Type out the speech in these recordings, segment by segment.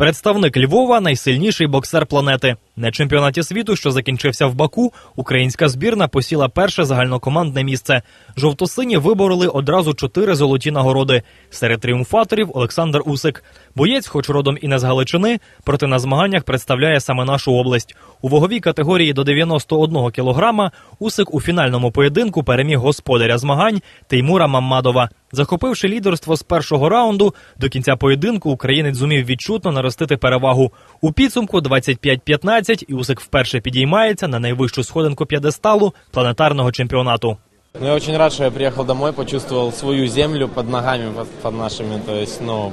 Представник Львова найсильніший боксер планети. На чемпіонаті світу, що закінчився в Баку, українська збірна посіла перше загальнокомандне місце. Жовтосині вибороли одразу чотири золоті нагороди. Серед тріумфаторів Олександр Усик. Боєць, хоч родом і не з Галичини, проте на змаганнях представляє саме нашу область. У ваговій категорії до 91 кілограма Усик у фінальному поєдинку переміг господаря змагань Теймура Маммадова. Захопивши лідерство з першого раунду, до кінця поєдинку українець зумів відчутно наростити перевагу. У підсумку 25-15 і Усик вперше підіймається на найвищу сходинку п'єдесталу планетарного чемпіонату. Ну, я очень рад, что я приехал домой, почувствовал свою землю под ногами, под, под нашими. То есть, ну,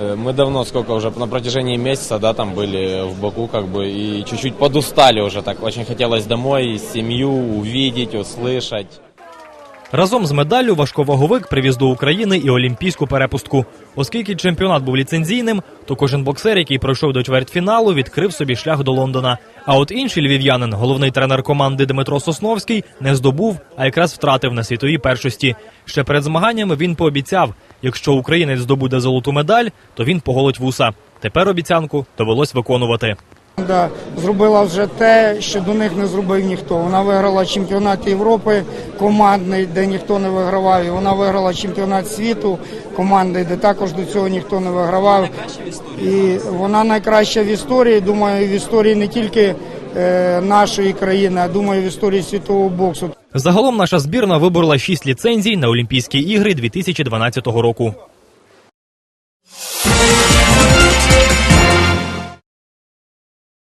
э, мы давно, сколько уже, на протяжении месяца, да, там были в Баку, как бы, и чуть-чуть подустали уже так. Очень хотелось домой, семью увидеть, услышать. Разом з медаллю важковаговик привіз до України і олімпійську перепустку. Оскільки чемпіонат був ліцензійним, то кожен боксер, який пройшов до чвертьфіналу, відкрив собі шлях до Лондона. А от інший львів'янин, головний тренер команди Дмитро Сосновський, не здобув, а якраз втратив на світовій першості. Ще перед змаганнями він пообіцяв: якщо українець здобуде золоту медаль, то він поголить вуса. Тепер обіцянку довелось виконувати. Команда зробила вже те, що до них не зробив ніхто. Вона виграла чемпіонат Європи командний, де ніхто не вигравав. І вона виграла чемпіонат світу командний, де також до цього ніхто не вигравав. І вона найкраща в історії. Думаю, в історії не тільки е, нашої країни, а думаю, в історії світового боксу. Загалом наша збірна виборола шість ліцензій на Олімпійські ігри 2012 року.